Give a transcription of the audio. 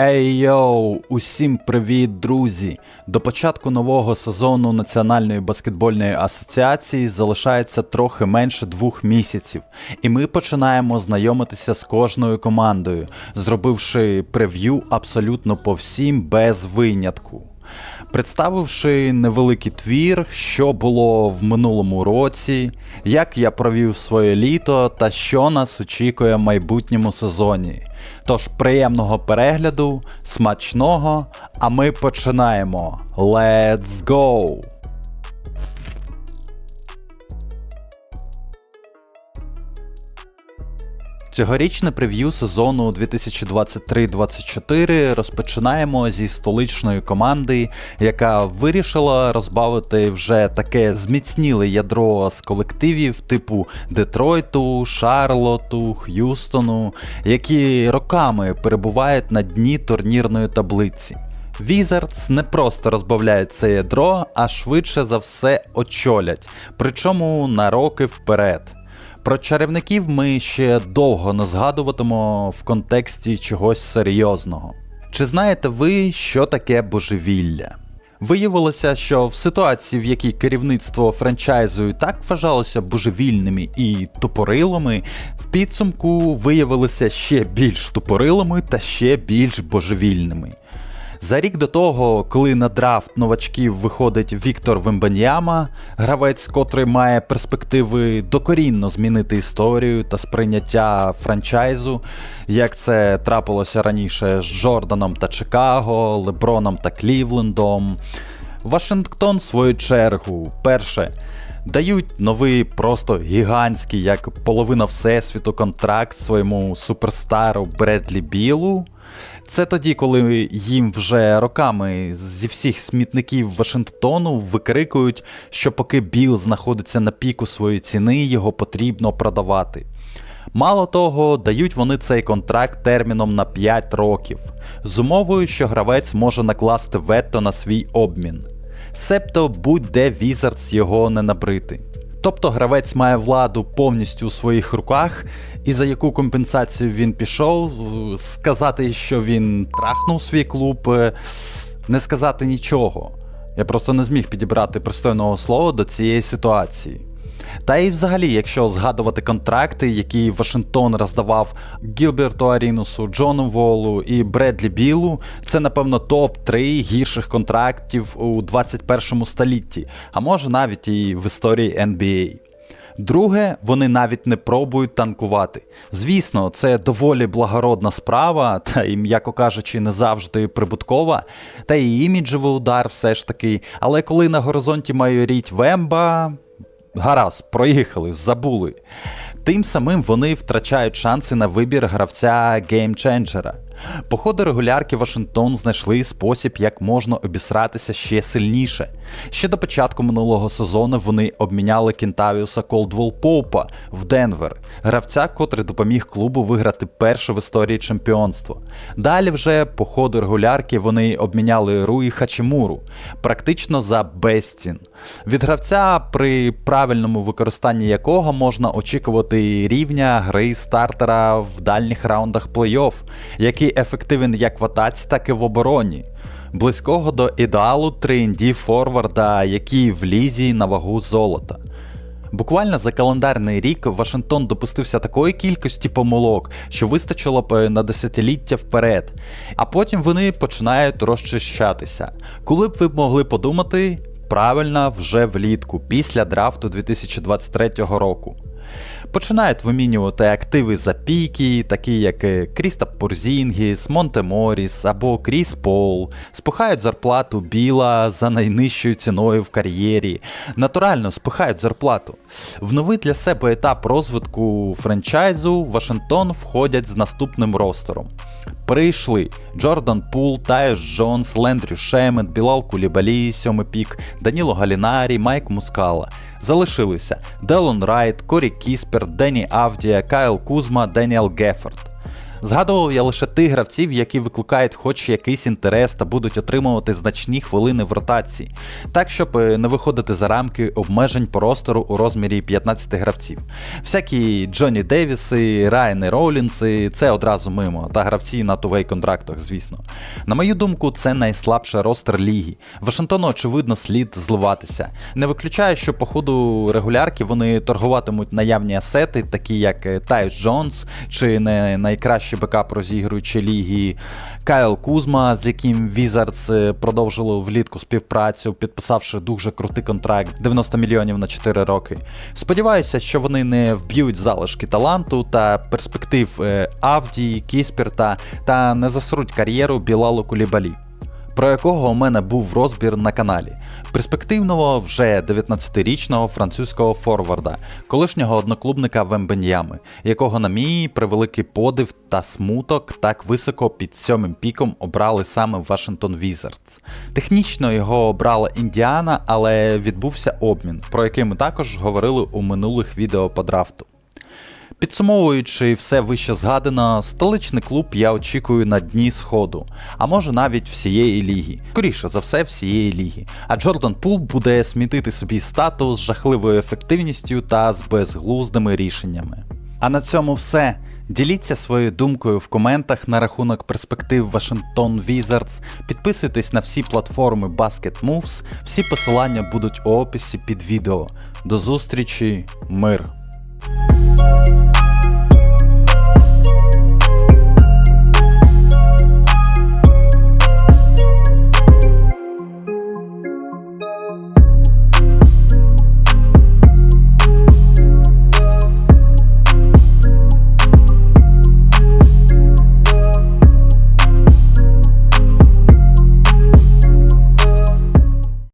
Ей йоу! Усім привіт, друзі! До початку нового сезону Національної баскетбольної асоціації залишається трохи менше двох місяців, і ми починаємо знайомитися з кожною командою, зробивши прев'ю абсолютно по всім без винятку. Представивши невеликий твір, що було в минулому році, як я провів своє літо та що нас очікує в майбутньому сезоні. Тож приємного перегляду, смачного, а ми починаємо. Let's go! Цьогорічне прев'ю сезону 2023-24 розпочинаємо зі столичної команди, яка вирішила розбавити вже таке зміцніле ядро з колективів типу Детройту, Шарлоту, Х'юстону, які роками перебувають на дні турнірної таблиці. Wizards не просто розбавляють це ядро, а швидше за все очолять, причому на роки вперед. Про чарівників ми ще довго не згадуватимо в контексті чогось серйозного. Чи знаєте ви, що таке божевілля? Виявилося, що в ситуації, в якій керівництво франчайзу так вважалося божевільними і тупорилами, в підсумку виявилися ще більш тупорилими та ще більш божевільними. За рік до того, коли на драфт новачків виходить Віктор Вембаньяма, гравець, котрий має перспективи докорінно змінити історію та сприйняття франчайзу, як це трапилося раніше з Джорданом та Чикаго, Леброном та Клівлендом. Вашингтон, в свою чергу, перше. Дають новий, просто гігантський, як половина всесвіту, контракт своєму суперстару Бредлі Білу. Це тоді, коли їм вже роками зі всіх смітників Вашингтону викрикують, що поки Біл знаходиться на піку своєї ціни, його потрібно продавати. Мало того, дають вони цей контракт терміном на 5 років, з умовою, що гравець може накласти вето на свій обмін. Себто будь-де Wizards його не набрити. Тобто гравець має владу повністю у своїх руках, і за яку компенсацію він пішов, сказати, що він трахнув свій клуб, е, не сказати нічого. Я просто не зміг підібрати пристойного слова до цієї ситуації. Та і взагалі, якщо згадувати контракти, які Вашингтон роздавав Гілберту Арінусу, Джону Волу і Бредлі Білу, це, напевно, топ-3 гірших контрактів у 21 столітті, а може навіть і в історії NBA. Друге, вони навіть не пробують танкувати. Звісно, це доволі благородна справа, та і, м'яко кажучи, не завжди прибуткова, та і іміджевий удар все ж таки. Але коли на горизонті майоріть Вемба, гаразд, проїхали, забули. Тим самим вони втрачають шанси на вибір гравця геймченджера. По ходу регулярки Вашингтон знайшли спосіб, як можна обісратися ще сильніше. Ще до початку минулого сезону вони обміняли Кентавіуса Колдвол Поупа в Денвер, гравця, котрий допоміг клубу виграти перше в історії чемпіонство. Далі вже по ходу регулярки вони обміняли Руї Хачимуру, практично за безцін. Від гравця, при правильному використанні якого можна очікувати рівня гри стартера в дальніх раундах плей-офф, який який ефективен як в атаці, так і в обороні. Близького до ідеалу 3D форварда, який в лізі на вагу золота. Буквально за календарний рік Вашингтон допустився такої кількості помилок, що вистачило б на десятиліття вперед, а потім вони починають розчищатися. Коли б ви могли подумати, правильно вже влітку, після драфту 2023 року. Починають вимінювати активи за піки, такі як е, Крістап Порзінгіс, Монтеморіс або Кріс Пол, спихають зарплату Біла за найнижчою ціною в кар'єрі. Натурально спихають зарплату. В новий для себе етап розвитку франчайзу Вашингтон входять з наступним ростером. Прийшли Джордан Пул, Тайш Джонс, Лендрю Шемет, Білал Кулібалі, сьомий пік, Даніло Галінарі, Майк Мускала. Залишилися Делон Райт, Корі Кіспер, Дені Авдія, Кайл Кузма, Деніел Геффорд. Згадував я лише тих гравців, які викликають хоч якийсь інтерес та будуть отримувати значні хвилини в ротації, так щоб е, не виходити за рамки обмежень простору у розмірі 15 гравців. Всякі Джонні Девіси, Райани Роулінси, це одразу мимо, та гравці на тувей контрактах, звісно. На мою думку, це найслабша ростер ліги. Вашингтону, очевидно, слід зливатися. Не виключаю, що по ходу регулярки вони торгуватимуть наявні асети, такі як е, Тайс Джонс, чи не найкращий бекап розігруючи ліги, Кайл Кузма, з яким Візардс е, продовжили влітку співпрацю, підписавши дуже крутий контракт 90 мільйонів на 4 роки. Сподіваюся, що вони не вб'ють залишки таланту та перспектив е, Авдії, Кіспірта та не засруть кар'єру Білалу Кулібалі про якого у мене був розбір на каналі. Перспективного вже 19-річного французького форварда, колишнього одноклубника Вембеньями, якого, на мій превеликий подив та смуток, так високо під сьомим піком обрали саме Вашингтон Wizards. Технічно його обрала Індіана, але відбувся обмін, про який ми також говорили у минулих відео по драфту. Підсумовуючи все вище згадано, столичний клуб я очікую на дні сходу, а може навіть всієї ліги. Скоріше за все, всієї ліги. А Джордан Пул буде смітити собі статус з жахливою ефективністю та з безглуздими рішеннями. А на цьому все. Діліться своєю думкою в коментах на рахунок перспектив Вашингтон Wizards, підписуйтесь на всі платформи Basket Moves, всі посилання будуть у описі під відео. До зустрічі, мир!